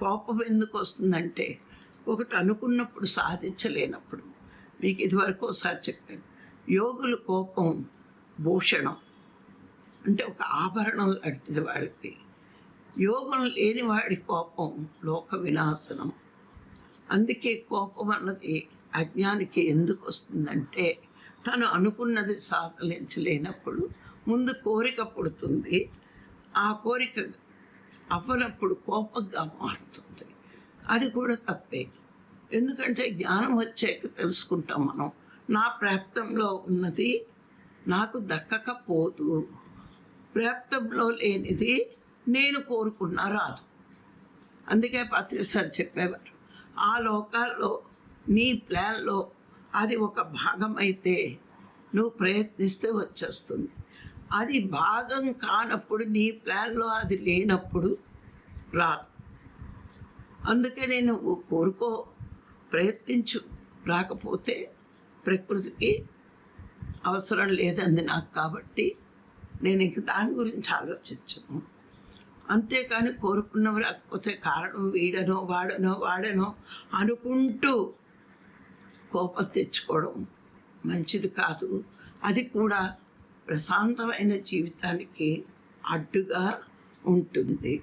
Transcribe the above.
కోపం ఎందుకు వస్తుందంటే ఒకటి అనుకున్నప్పుడు సాధించలేనప్పుడు. మీకు ఇదివరకు ఒకసారి చెప్పాను. యోగుల కోపం భూషణం అంటే ఒక ఆభరణం లాంటిది వాళ్ళకి. యోగం లేని వాడి కోపం లోక వినాశనం. అందుకే కోపం అన్నది అజ్ఞానికి ఎందుకు వస్తుందంటే తను అనుకున్నది సాధించలేనప్పుడు ముందు కోరిక పుడుతుంది. ఆ కోరిక అవ్వనప్పుడు కోపంగా మారుతుంది. అది కూడా తప్పే. ఎందుకంటే జ్ఞానం వచ్చాక తెలుసుకుంటాం మనం. నా ప్రాప్తంలో ఉన్నది నాకు దక్కకపోదు. ప్రాప్తంలో లేనిది నేను కోరుకున్నా రాదు. అందుకే పత్రి సార్ చెప్పేవారు ఆ లోకాల్లో నీ ప్లాన్లో అది ఒక భాగం అయితే నువ్వు ప్రయత్నిస్తే వచ్చేస్తుంది. అది భాగం కానప్పుడు నీ ప్లాన్లో అది లేనప్పుడు రాదు. అందుకనే నువ్వు కోరుకో ప్రయత్నించు. రాకపోతే ప్రకృతికి అవసరం లేదంది నాకు కాబట్టి నేను ఇంక దాని గురించి ఆలోచించను. అంతేకాని కోరుకున్నవి రాకపోతే కారణం వీడనో వాడనో వాడనో అనుకుంటూ కోపం తెచ్చుకోవడం మంచిది కాదు. అది కూడా ప్రశాంతమైన జీవితానికి అడ్డుగా ఉంటుంది.